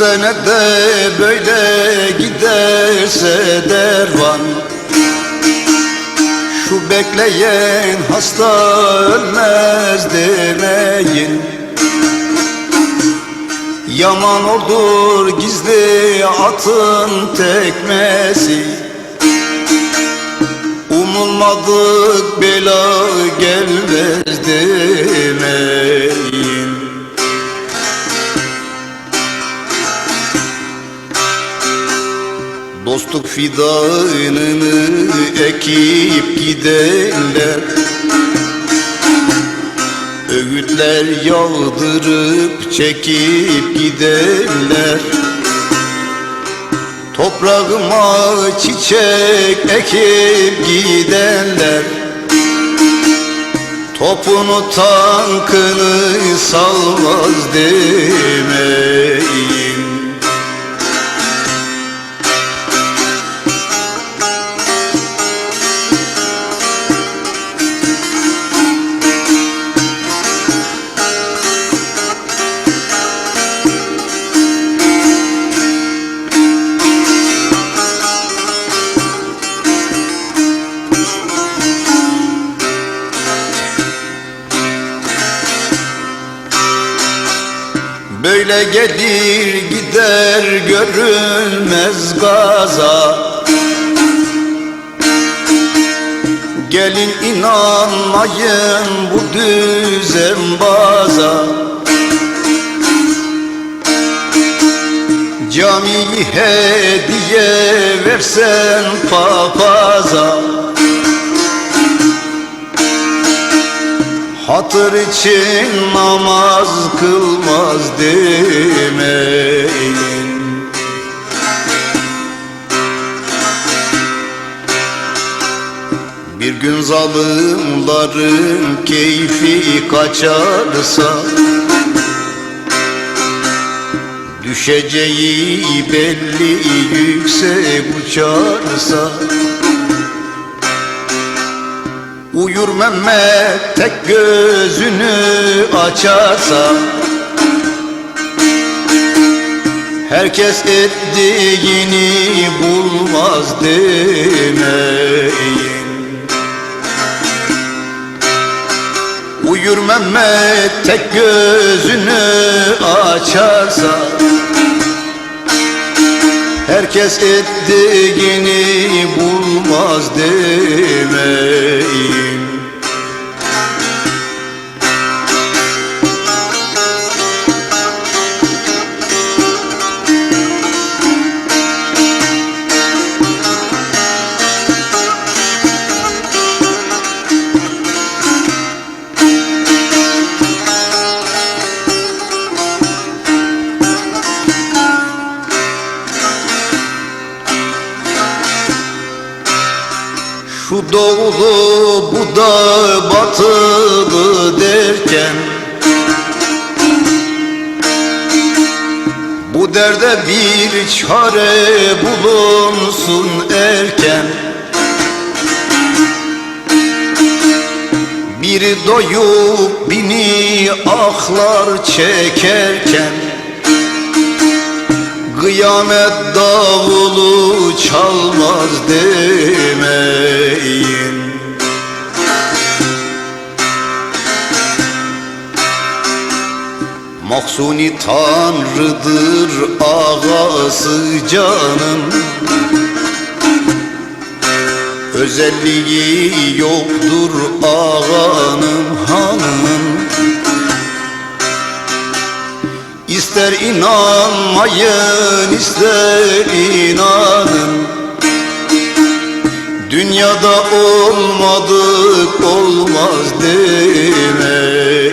sene de böyle giderse dervan. Şu bekleyen hasta ölmez demeyin. Yaman olur gizli atın tekmesi. Umulmadık bela gelmez Dostluk fidanını ekip gidenler Öğütler yağdırıp çekip gidenler Toprağıma çiçek ekip gidenler Topunu tankını salmaz demeyin Böyle gelir gider görülmez gaza. Gelin inanmayın bu düzenbaza Camiyi hediye versen papaza Hatır için namaz kılmaz demeyin. Bir gün zalimlerin keyfi kaçarsa Düşeceği belli yüksek uçarsa Uyur Mehmet tek gözünü açarsa. Herkes ettiğini bulmaz demeyin. Uyur Mehmet tek gözünü açarsa. Herkes ettiğini bulmaz demeyin Doğulu bu da batılı derken. Bu derde bir çare bulunsun erken. Biri doyup bini ahlar çekerken Kıyamet davulu çalmaz demeyin. Maksuni tanrıdır ağası canım. Özelliği yoktur ağanın. Hanımın İster inanmayın ister inanın. Dünyada olmadık olmaz demeyin.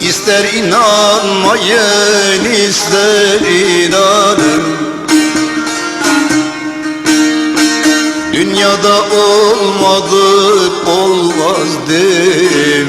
İster inanmayın ister inanın dünyada olmadı olmaz değil?